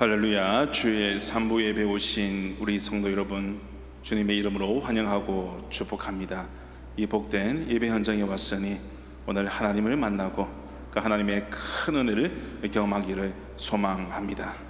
할렐루야. 주의 산부 예배 오신 우리 성도 여러분 주님의 이름으로 환영하고 축복합니다. 이 복된 예배 현장에 왔으니 오늘 하나님을 만나고 그 하나님의 큰 은혜를 경험하기를 소망합니다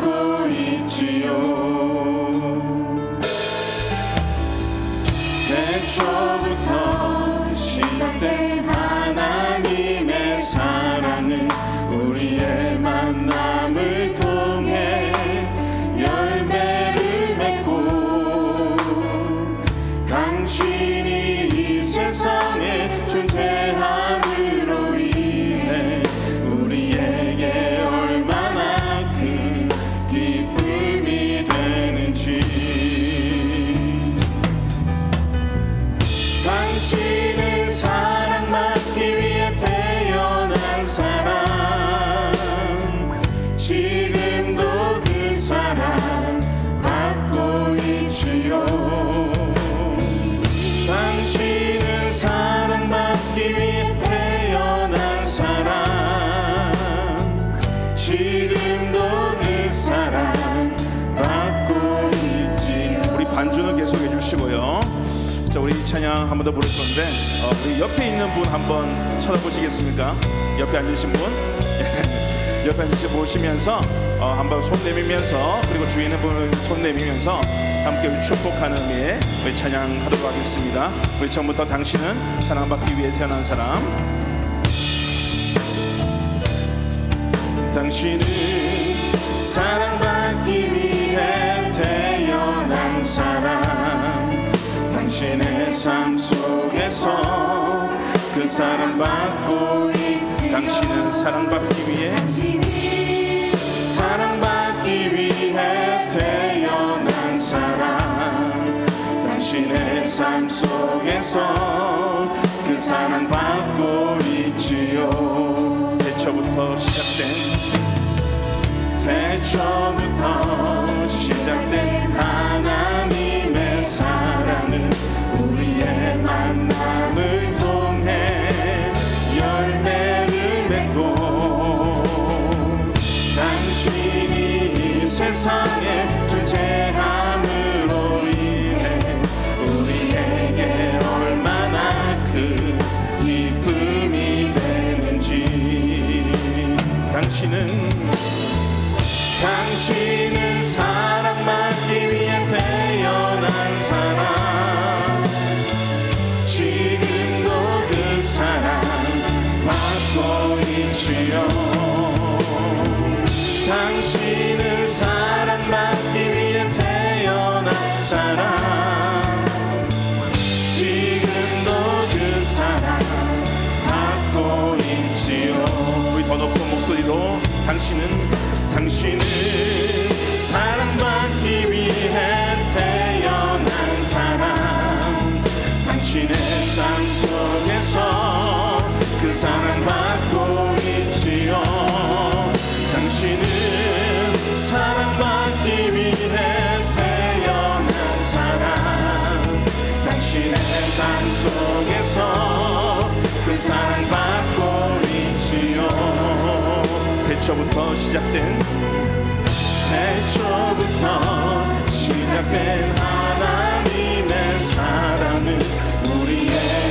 더 부를 건데 어, 우리 옆에 있는 분 한번 쳐다보시겠습니까? 옆에 앉으신 분? 옆에 앉으시 보시면서 어, 한번 손 내밀면서 그리고 주위에 있는 분을 손 내밀면서 함께 축복하는 의미의 우리 찬양하도록 하겠습니다. 우리 처음부터 당신은 사랑받기 위해 태어난 사람. 당신은 사랑받기 위해 태어난 사람 당신의 삶 속에서 그 사랑받고 있지. 당신은 사랑받기 위해 사랑받기 위해 태어난 사람. 당신의 삶 속에서 그 사랑받고 있지요. 태초부터 시작된 태초부터 있지요 당신은 사랑받기 위해 태어난 사람. 지금도 그 사랑 받고 있지요. 우리 더 높은 목소리로 당신은 당신은 사랑받기 위해 태어난 사람. 당신의 삶 속에서 그 사랑받고 사랑받기 위해 태어난 사람. 당신의 삶 속에서 그 사랑받고 있지요. 태초부터 시작된 태초부터 시작된 하나님의 사랑은 우리의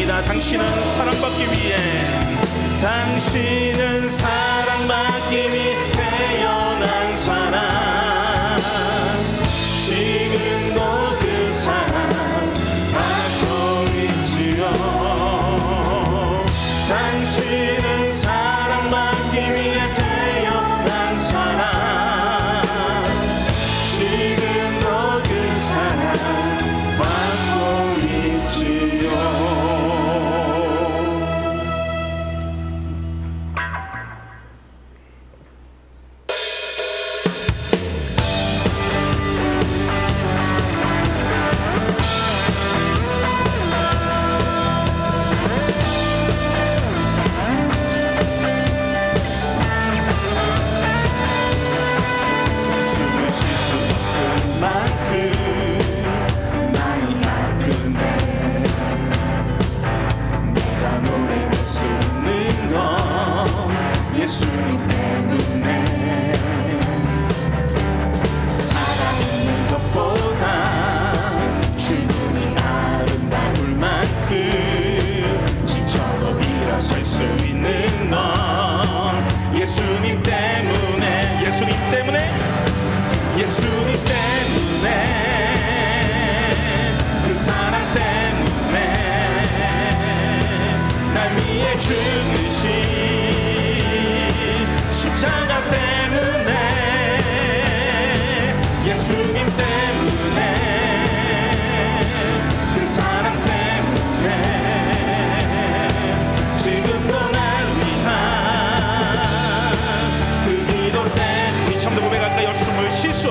하겠습니다. 당신은 사랑받기 위해 당신은 사랑받기 위해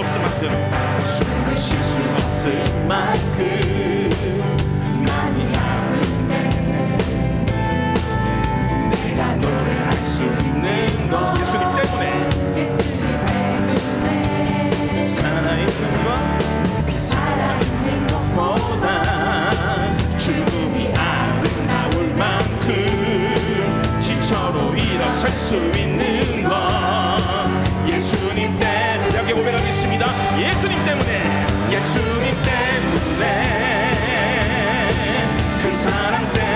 없을 만큼. 숨을 쉴 수 없을 만큼. 많이 아픈데 내가 노래할 수 있는 건 예수님 때문에. 예수님 때문에. 살아있는 것 살아있는 것보다 죽음이 아름다울 만큼. 지쳐도 일어설 수 있는 건 예수님 때문에 여기 고백하겠습니다. 예수님 때문에. 예수님 때문에. 그 사랑 때문에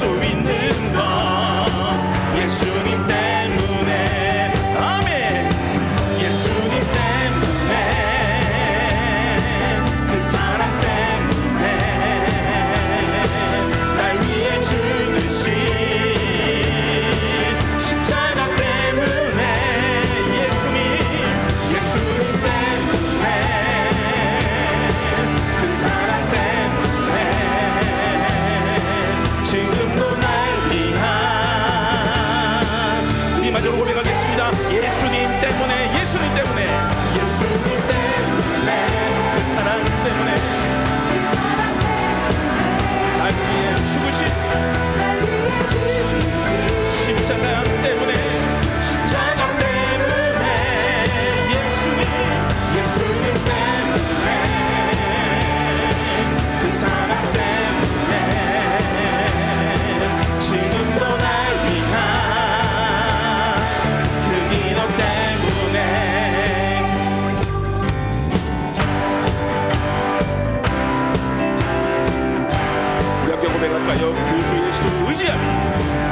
일어 날 위해 죽으신 십자가 때문에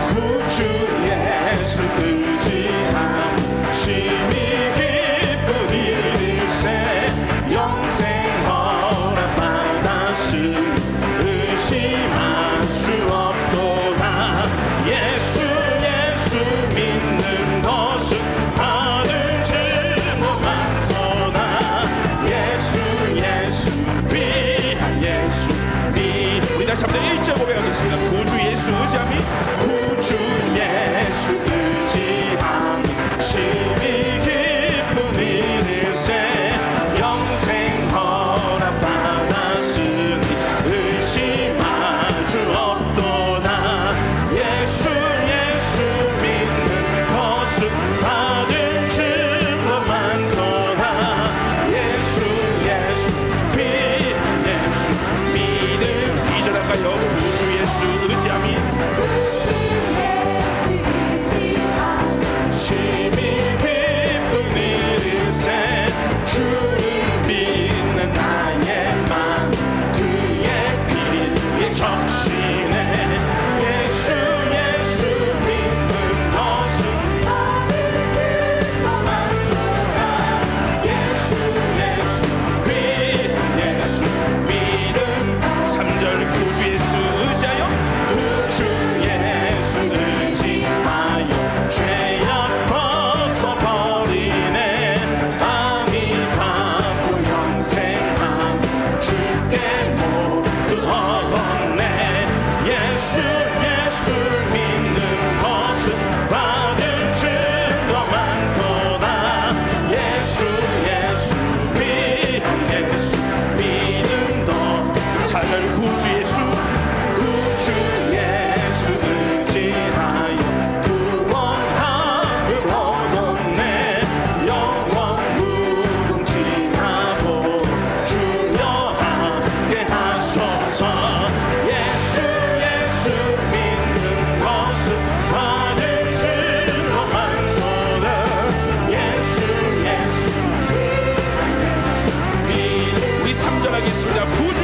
구주 예수 의지함 심히 기쁜 일세 영생 허락받았음 의심할 수 없도다 예수 예수 믿는 것은 받을 증거 같도다 예수 예수 위한 예수 믿 우리 다시 한번 1.5배 하겠습니다 시험이 구주 예수 Isso, Sulha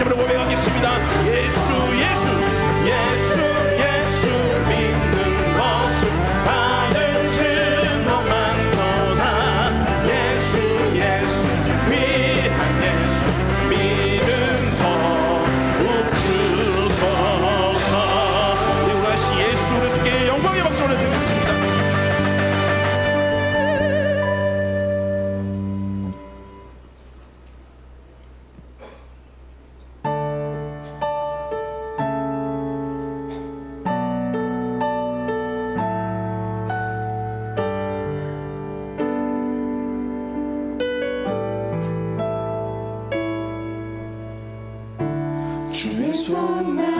se promueve on now.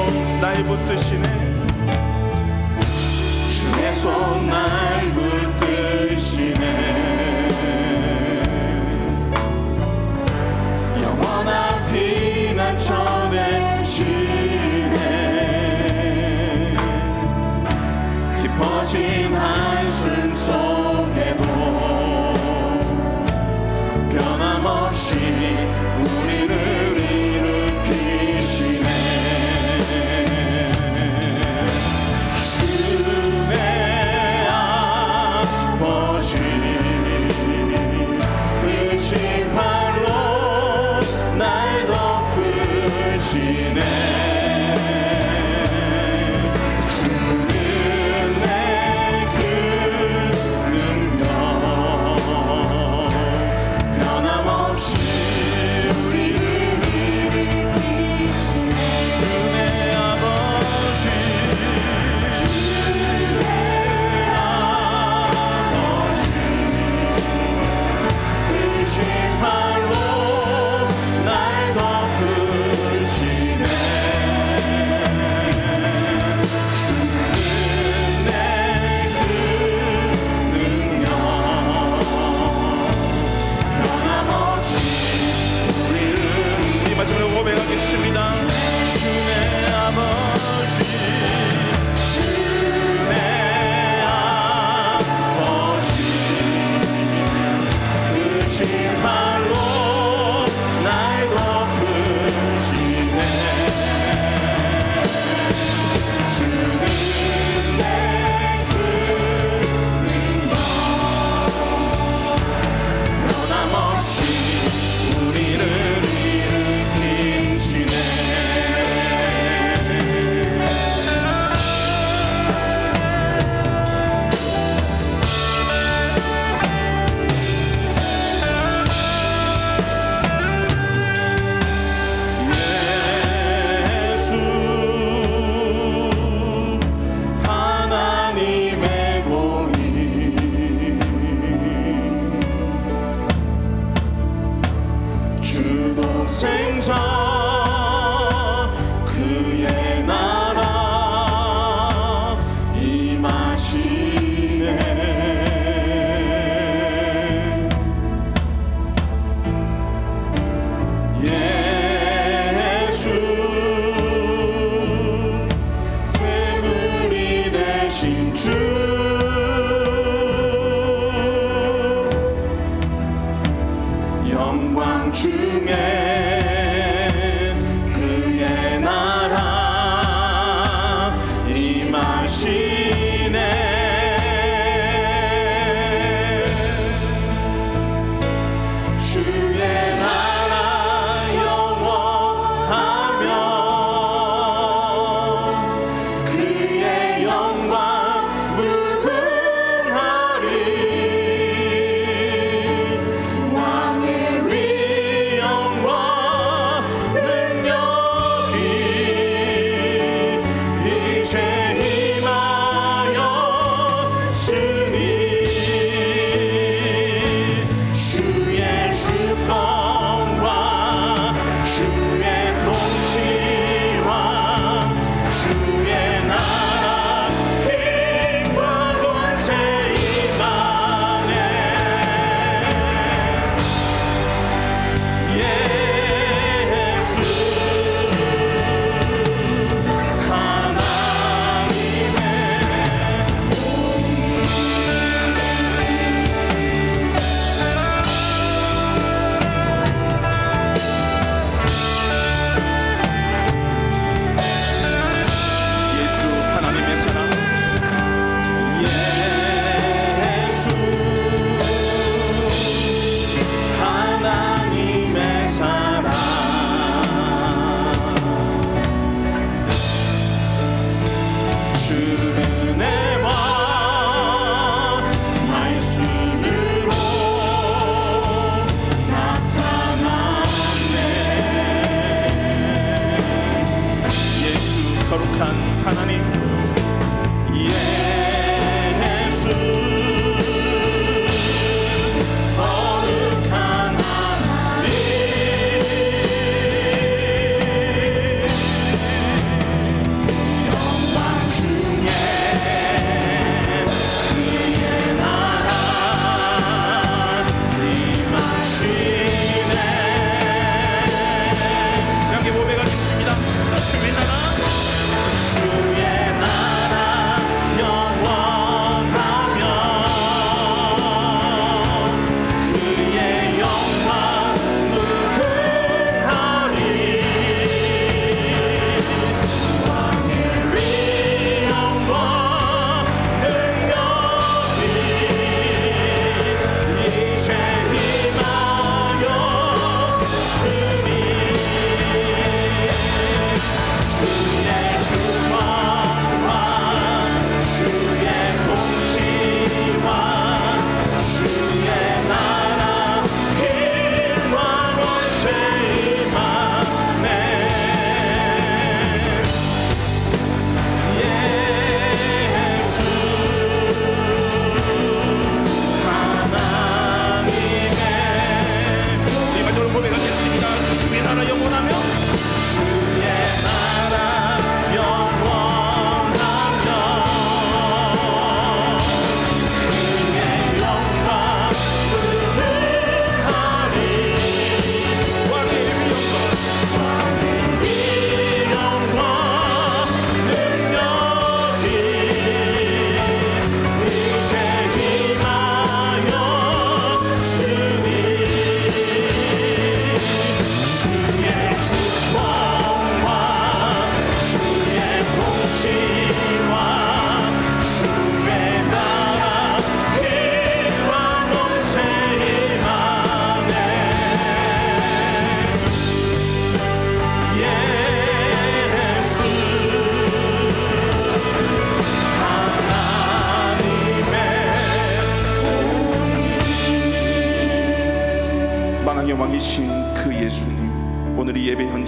날 붙드시네. 주의 손 날 붙드시네. 영원한 피난처 되시네. 깊어진 se ralou. Sinh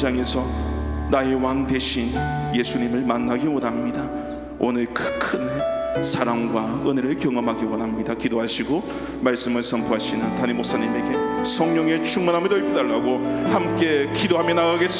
현장에서 나의 왕 대신 예수님을 만나기 원합니다. 오늘 그큰 사랑과 은혜를 경험하기 원합니다. 기도하시고 말씀을 선포하시는 담임 목사님에게 성령의 충만함을 더입달라고 함께 기도하며 나가겠습니다